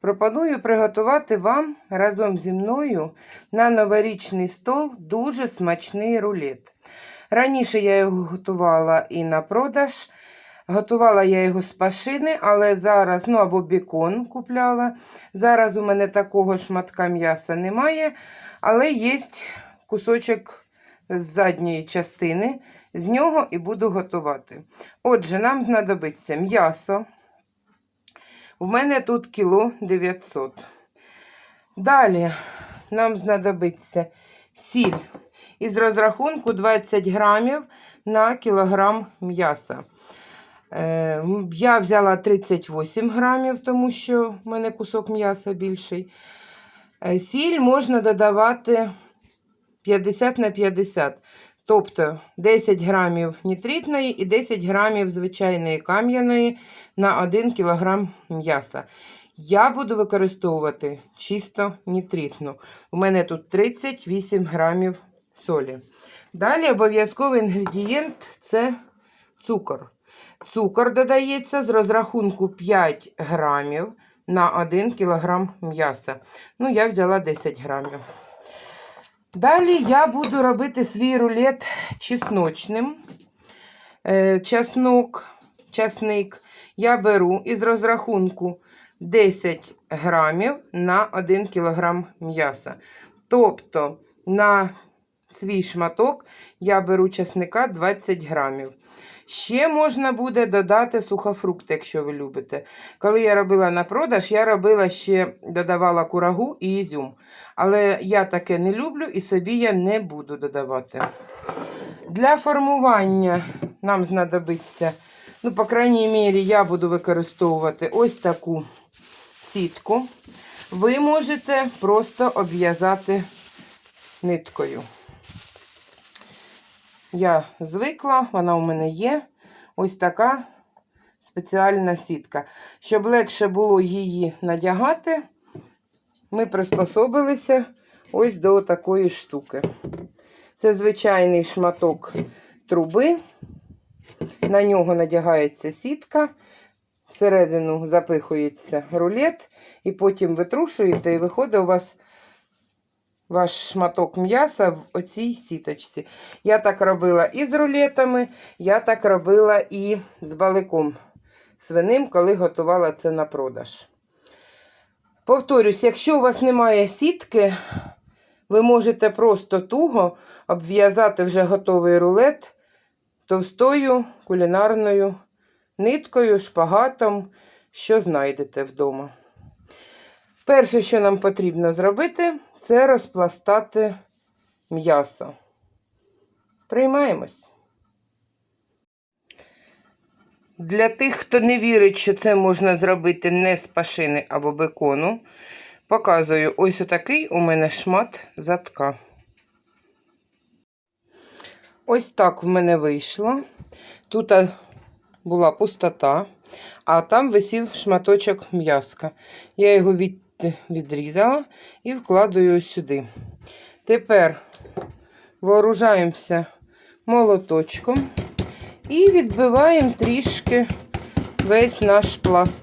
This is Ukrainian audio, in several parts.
Пропоную приготувати вам разом зі мною на новорічний стол дуже смачний рулет. Раніше я його готувала і на продаж. Готувала я його з пашини, але зараз, ну або бікон купляла. Зараз у мене такого шматка м'яса немає, але є кусочок з задньої частини. З нього і буду готувати. Отже, нам знадобиться м'ясо. У мене тут кіло 900. Далі нам знадобиться сіль із розрахунку 20 грамів на кілограм м'яса. Е, Я взяла 38 грамів, тому що в мене кусок м'яса більший. Е, Сіль можна додавати 50 на 50. Тобто 10 грамів нітритної і 10 грамів звичайної кам'яної на 1 кг м'яса. Я буду використовувати чисто нітритну. У мене тут 38 грамів солі. Далі обов'язковий інгредієнт це цукор. Цукор додається з розрахунку 5 грамів на 1 кг м'яса. Ну, я взяла 10 грамів. Далі я буду робити свій рулет чесночним. Е, Чеснок, чесник я беру із розрахунку 10 грамів на 1 кілограм м'яса. Тобто на свій шматок я беру чесника 20 грамів. Ще можна буде додати сухофрукти, якщо ви любите. Коли я робила на продаж, я робила ще додавала курагу і ізюм. Але я таке не люблю і собі я не буду додавати. Для формування нам знадобиться, ну, по крайній мірі, я буду використовувати ось таку сітку. Ви можете просто обв'язати ниткою. Я звикла, вона у мене є. Ось така спеціальна сітка. Щоб легше було її надягати, ми приспособилися ось до такої штуки. Це звичайний шматок труби. На нього надягається сітка, всередину запихується рулет, і потім витрушуєте, і виходить у вас ваш шматок м'яса в оцій сіточці. Я так робила і з рулетами, я так робила і з баликом свиним, коли готувала це на продаж. Повторюсь, якщо у вас немає сітки, ви можете просто туго обв'язати вже готовий рулет товстою кулінарною ниткою, шпагатом, що знайдете вдома. Перше, що нам потрібно зробити, це розпластати м'ясо. Приймаємось. Для тих, хто не вірить, що це можна зробити не з пашини або бекону, показую ось отакий у мене шмат затка. Ось так в мене вийшло. Тут була пустота, а там висів шматочок м'яска. Я його від, відрізала і вкладаю ось сюди. Тепер вооружаємося молоточком і відбиваємо трішки весь наш пласт.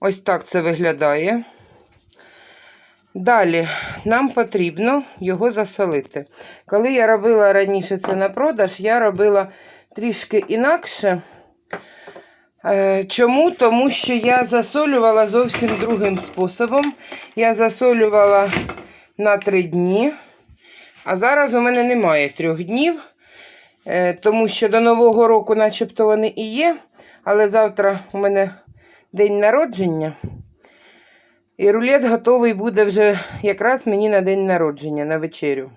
Ось так це виглядає. Далі нам потрібно його засолити. Коли я робила раніше це на продаж, я робила трішки інакше. Е, Чому? Тому що я засолювала зовсім другим способом. Я засолювала на три дні, а зараз у мене немає трьох днів, е, тому що до Нового року, начебто, вони і є, але завтра у мене день народження. І рулет готовий буде вже якраз мені на день народження, на вечерю.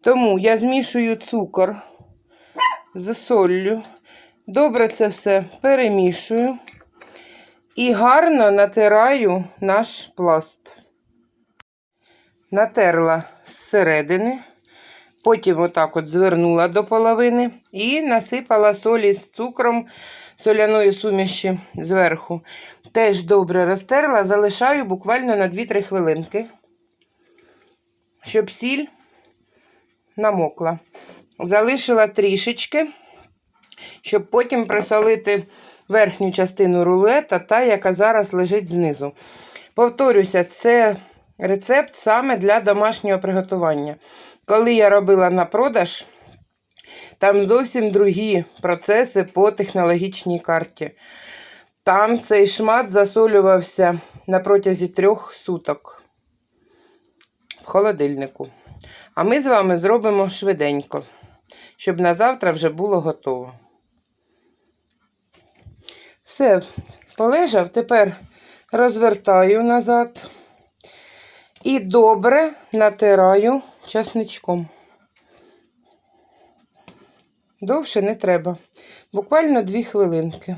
Тому я змішую цукор з соллю. Добре це все перемішую і гарно натираю наш пласт. Натерла зсередини, потім отак от звернула до половини і насипала солі з цукром соляної суміші зверху. Теж добре розтерла, залишаю буквально на 2-3 хвилинки, щоб сіль намокла. Залишила трішечки, щоб потім присолити верхню частину рулета, та, яка зараз лежить знизу. Повторюся, це рецепт саме для домашнього приготування. Коли я робила на продаж, там зовсім другі процеси по технологічній карті. Там цей шмат засолювався на протязі трьох суток в холодильнику. А ми з вами зробимо швиденько, щоб на завтра вже було готово. Все, полежав, тепер розвертаю назад і добре натираю часничком. Довше не треба. Буквально 2 хвилинки.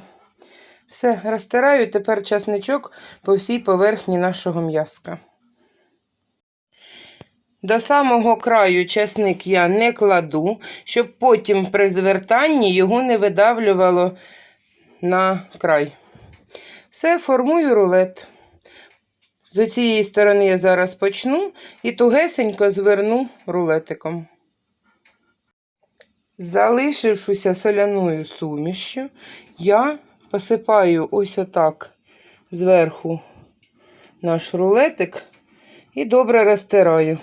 Все, розтираю тепер часничок по всій поверхні нашого м'яска. До самого краю часник я не кладу, щоб потім при звертанні його не видавлювало на край. Все, формую рулет. З цієї сторони я зараз почну і тугесенько зверну рулетиком. Залишившуся соляною сумішю, я посипаю ось отак зверху наш рулетик і добре розтираю.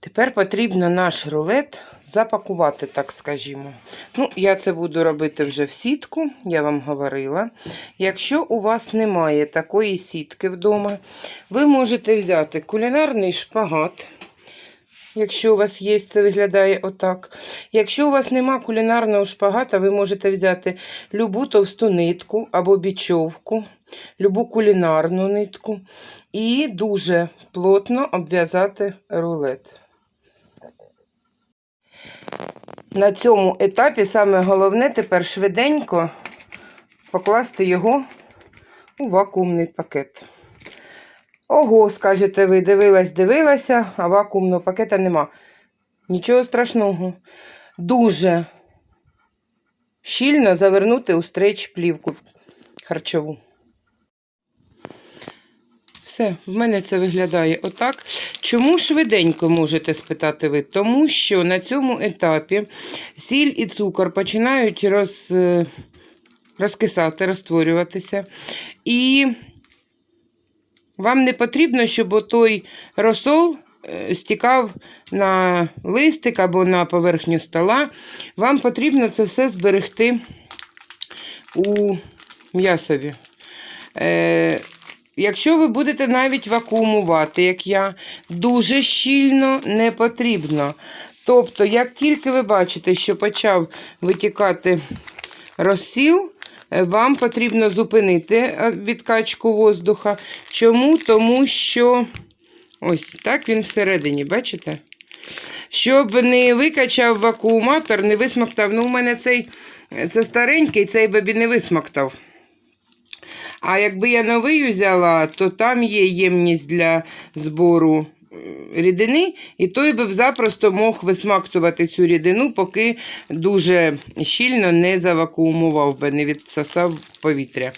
Тепер потрібно наш рулет запакувати, так скажімо. Ну, я це буду робити вже в сітку, я вам говорила. Якщо у вас немає такої сітки вдома, ви можете взяти кулінарний шпагат. Якщо у вас є, це виглядає отак. Якщо у вас нема кулінарного шпагата, ви можете взяти любу товсту нитку або бічовку, любу кулінарну нитку і дуже плотно обв'язати рулет. На цьому етапі саме головне тепер швиденько покласти його у вакуумний пакет. Ого, скажете ви, дивилась, дивилася, а вакуумного пакета нема. Нічого страшного. Дуже щільно завернути у стрейч плівку харчову. Все, в мене це виглядає отак. Чому швиденько можете спитати ви? Тому що на цьому етапі сіль і цукор починають роз, е, розкисати, розтворюватися. І вам не потрібно, щоб той розсол е, стікав на листик або на поверхню стола. Вам потрібно це все зберегти у м'ясові. Е, Якщо ви будете навіть вакуумувати, як я, дуже щільно не потрібно. Тобто, як тільки ви бачите, що почав витікати розсіл, е, вам потрібно зупинити е, відкачку воздуха. Чому? Тому що ось так він всередині, бачите? Щоб не викачав вакууматор, не висмоктав. Ну, у мене цей це старенький, цей бебі не висмоктав. А якби я новий взяла, то там є ємність для збору рідини, і той би запросто мог висмактувати цю рідину, поки дуже щільно не завакуумував би, не відсосав повітря.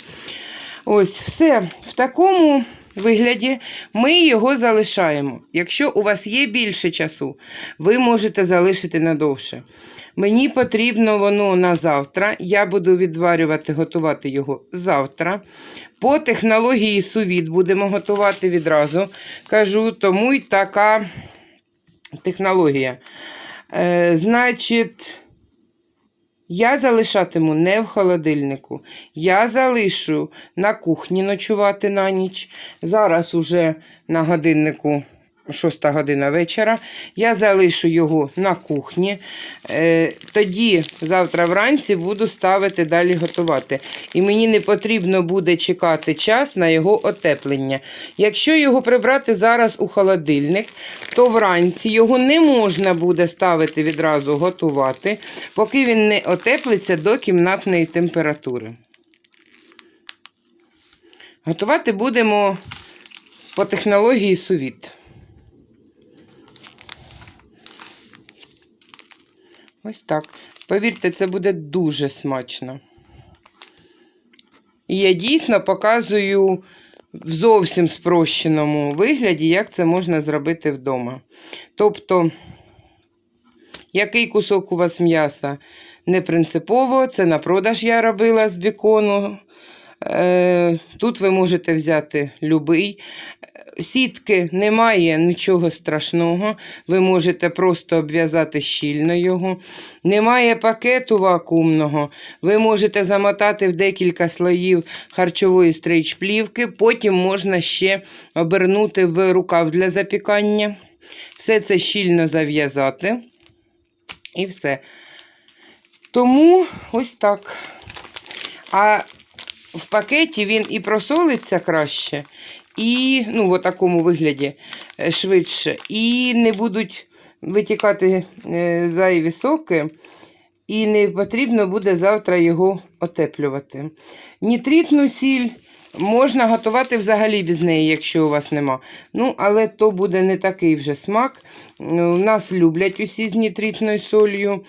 Ось, все. В такому вигляді ми його залишаємо. Якщо у вас є більше часу, ви можете залишити надовше. Мені потрібно воно на завтра. Я буду відварювати, готувати його завтра. По технології сувід будемо готувати відразу. Кажу, тому й така технологія. Е, Значить. Я залишатиму не в холодильнику. Я залишу на кухні ночувати на ніч. Зараз уже на годиннику 6 година вечора. Я залишу його на кухні. Е, Тоді, завтра вранці, буду ставити далі готувати. І мені не потрібно буде чекати час на його отеплення. Якщо його прибрати зараз у холодильник, то вранці його не можна буде ставити відразу готувати, поки він не отеплиться до кімнатної температури. Готувати будемо по технології сувіт. Ось так. Повірте, це буде дуже смачно. І я дійсно показую в зовсім спрощеному вигляді, як це можна зробити вдома. Тобто, який кусок у вас м'яса, не принципово, це на продаж я робила з бікону. Е, Тут ви можете взяти любий. Сітки немає нічого страшного. Ви можете просто обв'язати щільно його. Немає пакету вакуумного. Ви можете замотати в декілька слоїв харчової стрейч-плівки. Потім можна ще обернути в рукав для запікання. Все це щільно зав'язати. І все. Тому ось так. А в пакеті він і просолиться краще, і ну, в такому вигляді е, швидше. І не будуть витікати е, зайві соки, і не потрібно буде завтра його отеплювати. Нітритну сіль можна готувати взагалі без неї, якщо у вас нема. Ну, але то буде не такий вже смак. У нас люблять усі з нітритною солью.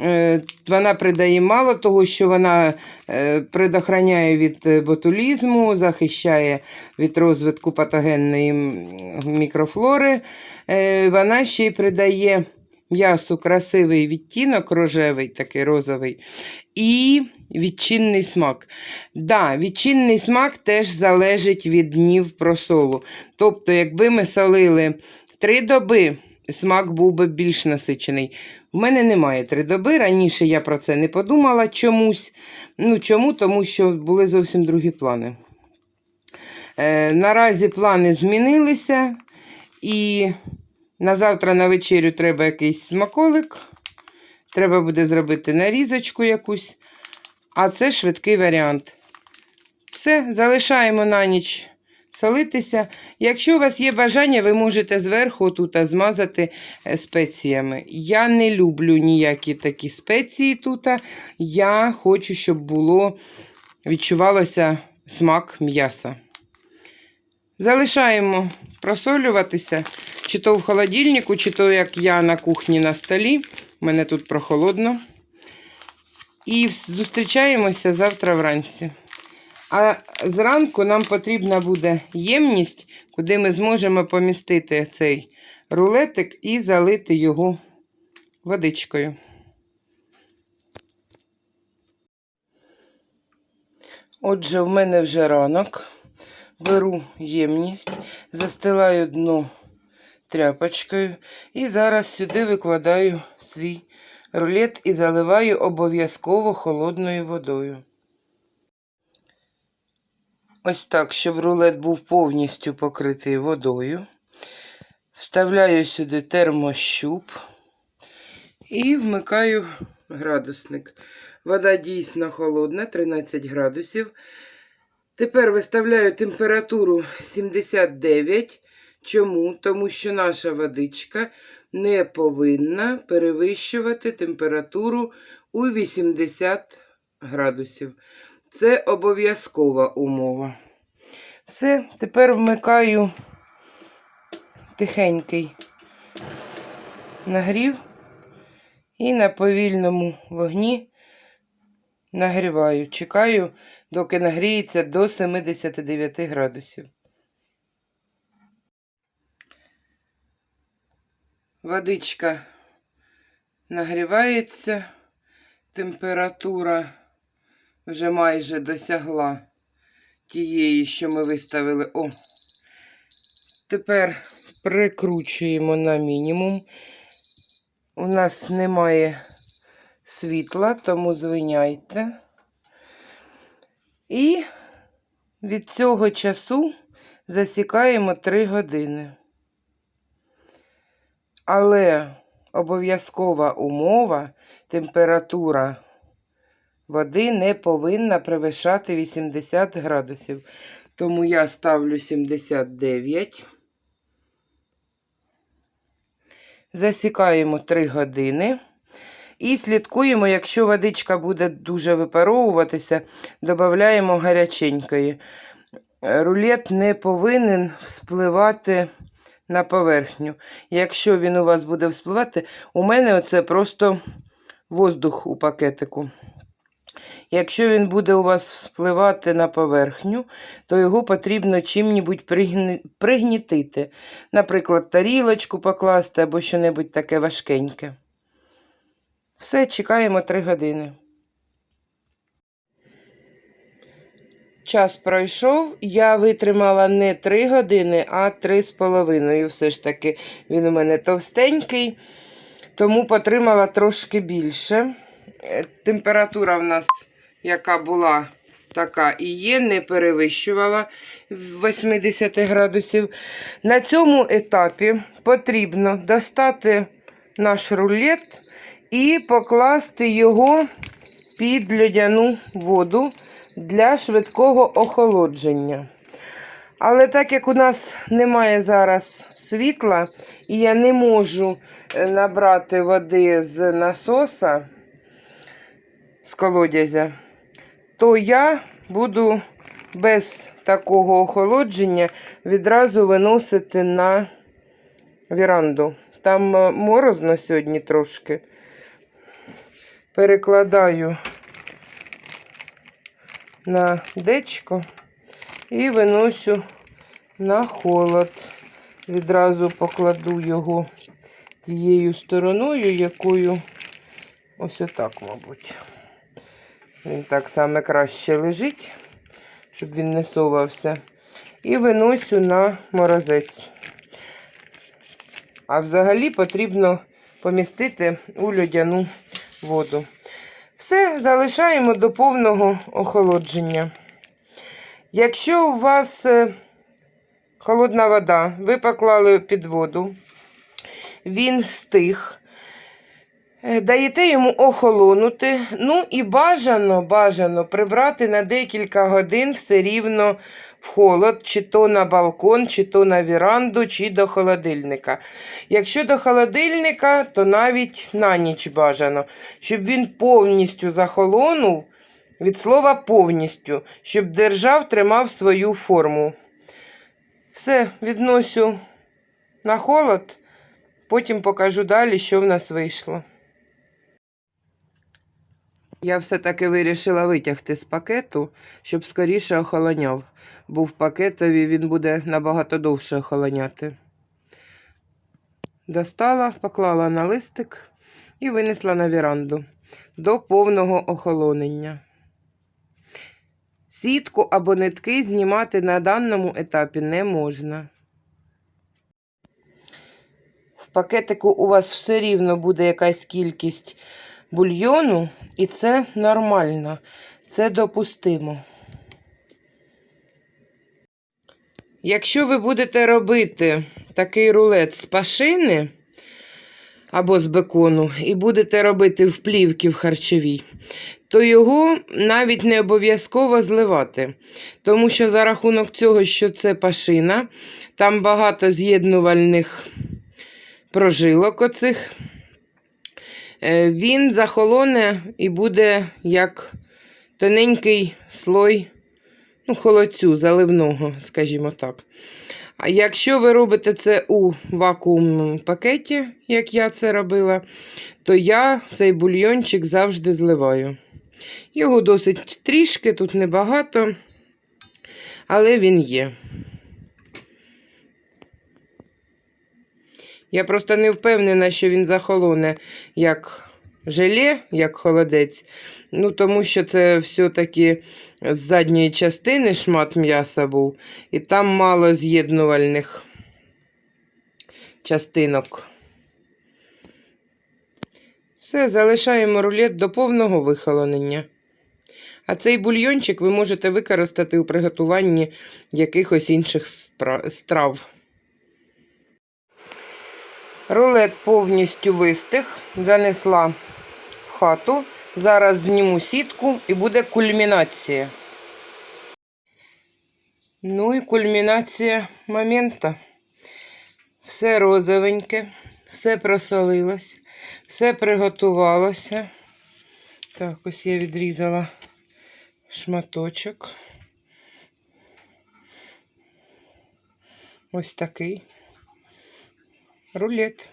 Е, Вона придає мало того, що вона е, предохраняє від е, ботулізму, захищає від розвитку патогенної мікрофлори. Вона ще й придає м'ясу красивий відтінок, рожевий, такий розовий, і відчинний смак. Да, відчинний смак теж залежить від днів просолу. Тобто, якби ми солили три доби, смак був би більш насичений. У мене немає три доби. Раніше я про це не подумала чомусь. Ну, чому? Тому що були зовсім другі плани. Е, наразі плани змінилися, і на завтра на вечерю треба якийсь смаколик. Треба буде зробити нарізочку якусь. А це швидкий варіант. Все, залишаємо на ніч солитися. Якщо у вас є бажання, ви можете зверху тут змазати е, спеціями. Я не люблю ніякі такі спеції тут. Я хочу, щоб було, відчувалося смак м'яса. Залишаємо просолюватися, чи то в холодильнику, чи то як я на кухні на столі. У мене тут прохолодно. І зустрічаємося завтра вранці. А зранку нам потрібна буде ємність, куди ми зможемо помістити цей рулетик і залити його водичкою. Отже, в мене вже ранок. Беру ємність, застилаю дно тряпочкою і зараз сюди викладаю свій рулет і заливаю обов'язково холодною водою. Ось так, щоб рулет був повністю покритий водою. Вставляю сюди термощуп і вмикаю градусник. Вода дійсно холодна, 13 градусів. Тепер виставляю температуру 79. Чому? Тому що наша водичка не повинна перевищувати температуру у 80 градусів. Це обов'язкова умова. Все, тепер вмикаю тихенький нагрів і на повільному вогні нагріваю. Чекаю, доки нагріється до 79 градусів. Водичка нагрівається, температура вже майже досягла тієї, що ми виставили. О, тепер прикручуємо на мінімум. У нас немає світла, тому звиняйте. І від цього часу засікаємо 3 години. Але обов'язкова умова температура води не повинна перевищати 80 градусів. Тому я ставлю 79. Засікаємо 3 години. І слідкуємо, якщо водичка буде дуже випаровуватися, додаємо гаряченької. Рулет не повинен вспливати на поверхню. Якщо він у вас буде вспливати, у мене оце просто воздух у пакетику. Якщо він буде у вас вспливати на поверхню, то його потрібно чим-небудь пригнітити. Наприклад, тарілочку покласти або що-небудь таке важкеньке. Все, чекаємо 3 години. Час пройшов, я витримала не 3 години, а 3,5. Все ж таки, він у мене товстенький, тому потримала трошки більше. Е, Температура в нас, яка була, така і є, не перевищувала 80 градусів. На цьому етапі потрібно достати наш рулет і покласти його під льодяну воду для швидкого охолодження. Але так як у нас немає зараз світла, і я не можу е, набрати води з насоса, з колодязя, то я буду без такого охолодження відразу виносити на віранду. Там е, морозно сьогодні трошки. Перекладаю на дечко і виносю на холод. Відразу покладу його тією стороною, якою ось отак, мабуть. Він так саме краще лежить, щоб він не совався. І виносю на морозець. А взагалі потрібно помістити у льодяну воду. Все залишаємо до повного охолодження. Якщо у вас е, холодна вода, ви поклали під воду, він стих, даєте йому охолонути. Ну і бажано, бажано прибрати на декілька годин все рівно в холод, чи то на балкон, чи то на віранду, чи до холодильника. Якщо до холодильника, то навіть на ніч бажано, щоб він повністю захолонув, від слова повністю, щоб держав, тримав свою форму. Все, відносю на холод, потім покажу далі, що в нас вийшло. Я все-таки вирішила витягти з пакету, щоб скоріше охолоняв, бо в пакетові він буде набагато довше охолоняти. Достала, поклала на листик і винесла на віранду до повного охолонення. Сітку або нитки знімати на даному етапі не можна. В пакетику у вас все рівно буде якась кількість бульйону, і це нормально, це допустимо. Якщо ви будете робити такий рулет з пашини або з бекону, і будете робити в плівки в харчовій, то його навіть не обов'язково зливати. Тому що за рахунок цього, що це пашина, там багато з'єднувальних прожилок оцих. Е, Він захолоне і буде як тоненький слой ну, холодцю заливного, скажімо так. А якщо ви робите це у вакуумному пакеті, як я це робила, то я цей бульйончик завжди зливаю. Його досить трішки, тут небагато, але він є. Я просто не впевнена, що він захолоне як желе, як холодець. Ну, тому що це все-таки з задньої частини шмат м'яса був, і там мало з'єднувальних частинок. Все, залишаємо рулет до повного вихолонення. А цей бульйончик ви можете використати у приготуванні якихось інших страв. Рулет повністю вистих, занесла в хату. Зараз зніму сітку і буде кульмінація. Ну і кульмінація моменту. Все розовеньке, все просолилось, все приготувалося. Так, ось я відрізала шматочок. Ось такий рулет.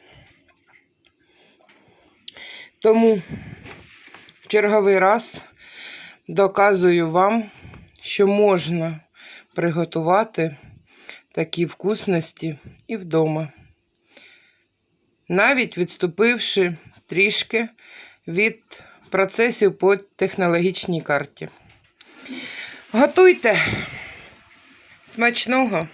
Тому черговий раз доказую вам, що можна приготувати такі вкусності і вдома. Навіть відступивши трішки від процесів по технологічній карті. Готуйте смачного!